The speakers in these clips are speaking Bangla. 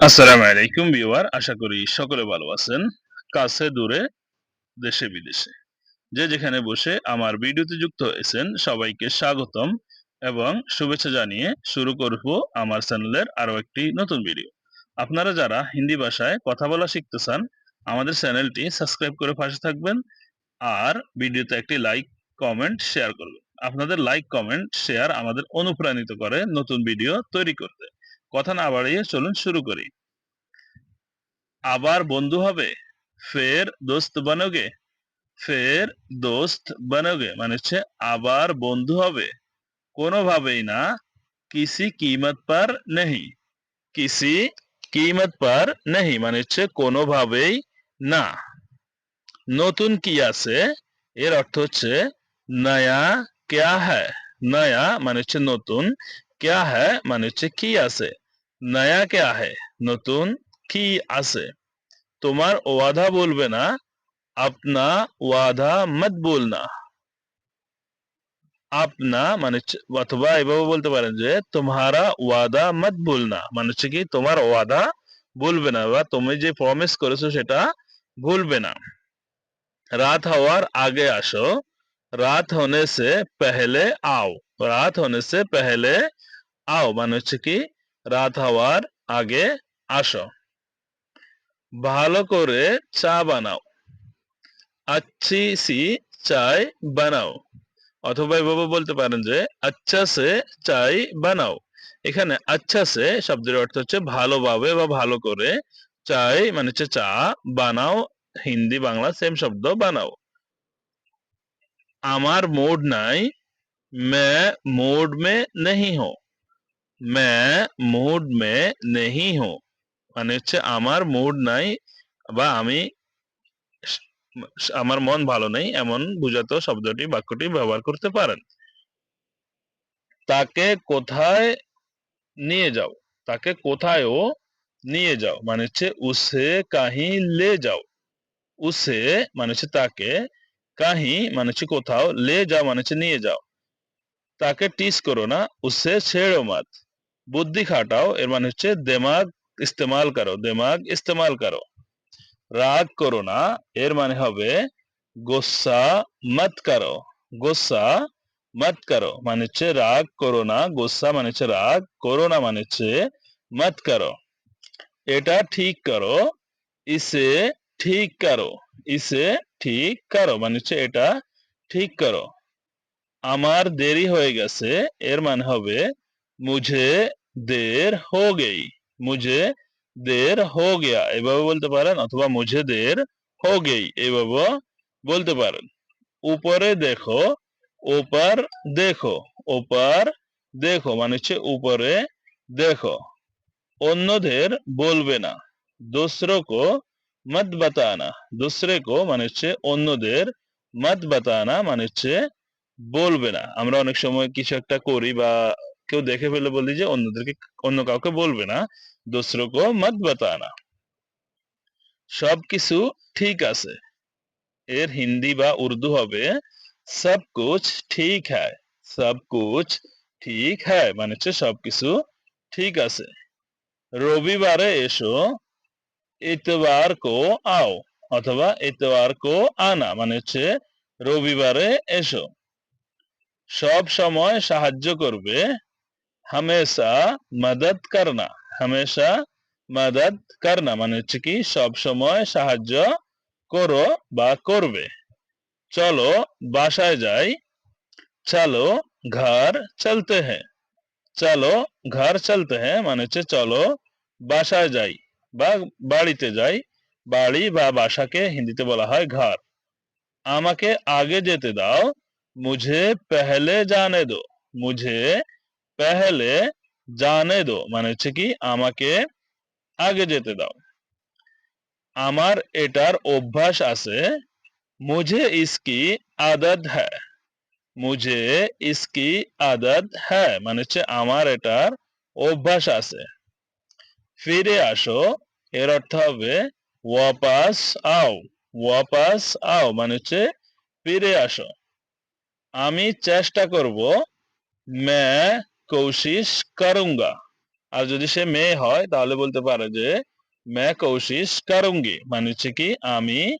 আসসালামু আলাইকুম ভিউয়ার, আশা করি সকলে ভালো আছেন। কাছে দূরে, দেশে বিদেশে। যে যেখানে বসে আমার ভিডিওতে যুক্ত হয়েছেন, সবাইকে স্বাগতম এবং শুভেচ্ছা জানিয়ে শুরু করব আমার চ্যানেলের আরও একটি নতুন ভিডিও। আপনারা যারা হিন্দি ভাষায় কথা বলা শিখতে চান, আমাদের চ্যানেলটি সাবস্ক্রাইব করে পাশে থাকবেন আর ভিডিওতে একটি লাইক, কমেন্ট, শেয়ার করবেন। আপনাদের লাইক, কমেন্ট, শেয়ার আমাদের অনুপ্রাণিত করে নতুন ভিডিও তৈরি করতে। কথা না বাড়িয়ে চলুন শুরু করি। আবার বন্ধু হবে, ফের দোস্ত বানোগে, ফের দোস্ত বানোগে মানে হচ্ছে আবার বন্ধু হবে। কোনোভাবেই না, কিসি কিমত পার নেই কিসি কিমত পার নেই মানে হচ্ছে কোনোভাবেই না। নতুন কি আছে, এর অর্থ হচ্ছে নয়া ক্যা হ্যায়, নয়া মানে হচ্ছে নতুন, ক্যা হ্যায় মানে হচ্ছে কি আছে। नया क्या है? नतून की आसे तुम्हार वादा बोलबे ना, अपना वादा मत बोलना। अपना मान अथवा तुम्हारा वादा मत भूलना मानस की तुम्हार वादा भूलबे तुम्हें जो प्रमिस कर भूलबे ना। रात हवार आगे आसो। रात होने से पहले आओ। रात होने से पहले आओ। मान हम রাত হওয়ার আগে আসো। ভালো করে চা বানাও। আচ্ছি সি চাই বানাও। অথবা এভাবে বলতে পারেন যে আচ্ছা সে চাই বানাও। এখানে আচ্ছা সে শব্দের অর্থ হচ্ছে ভালোভাবে বা ভালো করে চাই মানে হচ্ছে চা বানাও, হিন্দি, বাংলা সেম শব্দ বানাও। আমার মোড নাই, মে মোড মে নেই হো मैं মুড মে নেহি হো মানে হচ্ছে আমার মুড নাই বা আমি আমার মন ভালো নেই এমন বুঝাতো শব্দটি বাক্যটি ব্যবহার করতে পারেন তাকে কোথায় নিয়ে যাও তাকে কোথায় নিয়ে যাও মানে হচ্ছে উসে কাহি লে যাও উসে মানে হচ্ছে তাকে কাহি মানে হচ্ছে কোথাও লে যাও মানে হচ্ছে নিয়ে যাও তাকে টিস করো না উসে ছেড়ো মাত বুদ্ধি খাটাও, এর মানে হচ্ছে দেমাগ ইস্তেমাল করো, দেমাগ ইস্তেমাল করো। রাগ করো না, এর মানে হবে গোসা মত করো, গোসা মত করো মানে হচ্ছে রাগ করো না, গোসা মানে হচ্ছে রাগ করো না মানে হচ্ছে মত করো। এটা ঠিক করো, ইসে ঠিক করো, ইসে ঠিক করো মানে হচ্ছে এটা ঠিক করো। আমার দেরি হয়ে গেছে, এর মানে হবে মুঝে দের হো গেই মুঝে দের হো গেয়া এভাবে বলতে পারেন অথবা মুঝে দের হো গেই এভাবে বলতে পারেন উপরে দেখো ওপার দেখো ওপার দেখো মানে হচ্ছে উপরে দেখো অন্যদের বলবে না দোসরো কো মত বাতানা দোসরে কো মানে হচ্ছে অন্যদের মত বাতানা মানে হচ্ছে বলবে না আমরা অনেক সময় কিছু একটা করি বা কেউ দেখে ফেলে বলি যে অন্যদেরকে, অন্য কাউকে বলবে না। দোসরো কো মত বাতানা। সবকিছু ঠিক আছে। এর হিন্দি বা উর্দু হবে, সব কুছ ঠিক হ্যায়। সব কুছ ঠিক হ্যায় মানে হচ্ছে সবকিছু ঠিক আছে। রবিবারে এসো ইতবার কো আও, অথবা ইতবার কো আনা মানে হচ্ছে রবিবারে এসো। সব সময় সাহায্য করবে হামেশা মদত করনা, হামেশা মদত করনা মানে হচ্ছে কি সব সময় সাহায্য করো বা করবে। চলো বাসায় যাই, চলো ঘর চলতে হ্যাঁ চলো ঘর চলতে হ্যাঁ মানে হচ্ছে চলো বাসায় যাই বা বাড়িতে যাই, বাড়ি বা বাসাকে হিন্দিতে বলা হয় ঘর। আমাকে আগে যেতে দাও, মুঝে পেহলে জানে দো, মুঝে পেহলে জানে দো মানে হচ্ছে কি আমাকে আগে যেতে দাও। আমার এটার অভ্যাস আছে, মুঝে ইসকি আদত হ্যায়, মুঝে ইসকি আদত হ্যায় মানে হচ্ছে আমার এটার অভ্যাস আছে। ফিরে আসো, এর অর্থ হবে ওয়াপাস আও ওয়াপাস আও মানে হচ্ছে ফিরে আসো। আমি চেষ্টা করব मैं কৌশিস করুঙ্গা। আর যদি সে মেয়ে হয়, তাহলে বলতে পারে যে, মে কৌশিস করুঙ্গি। মানে হচ্ছে কি, আমি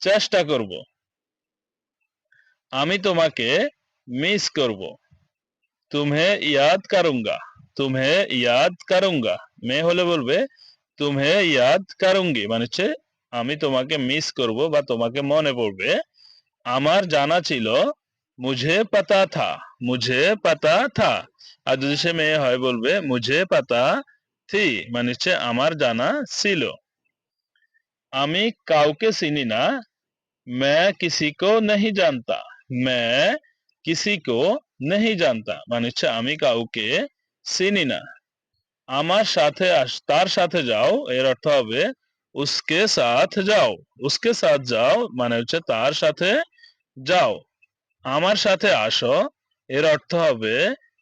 চেষ্টা করব। আমি তোমাকে মিস করব। তুমহে ইয়াদ করুঙ্গা। তুমহে ইয়াদ করুঙ্গা। মেয়ে হলে বলবে, তুমহে ইয়াদ করুঙ্গি। মানে হচ্ছে, আমি তোমাকে মিস করব বা তোমাকে মনে পড়বে। আমার জানা ছিল, মুঝে পাতা থা, মুঝে পাতা থা। আর যদি সে মেয়ে হয় বলবে, মুঝে পাতা থি মানে সে আমার জানা ছিল। আমি কাউকে চিনি না, ম্যা কিসি কো নহি জানতা, ম্যা কিসি কো নহি জানতা মানে হচ্ছে আমি কাউকে চিনি না। আমার সাথে তার সাথে যাও, এর অর্থ হবে উসকে সাথ যাও, উসকে সাথ যাও মানে হচ্ছে তার সাথে যাও। আমার সাথে আসো, এর অর্থ হবে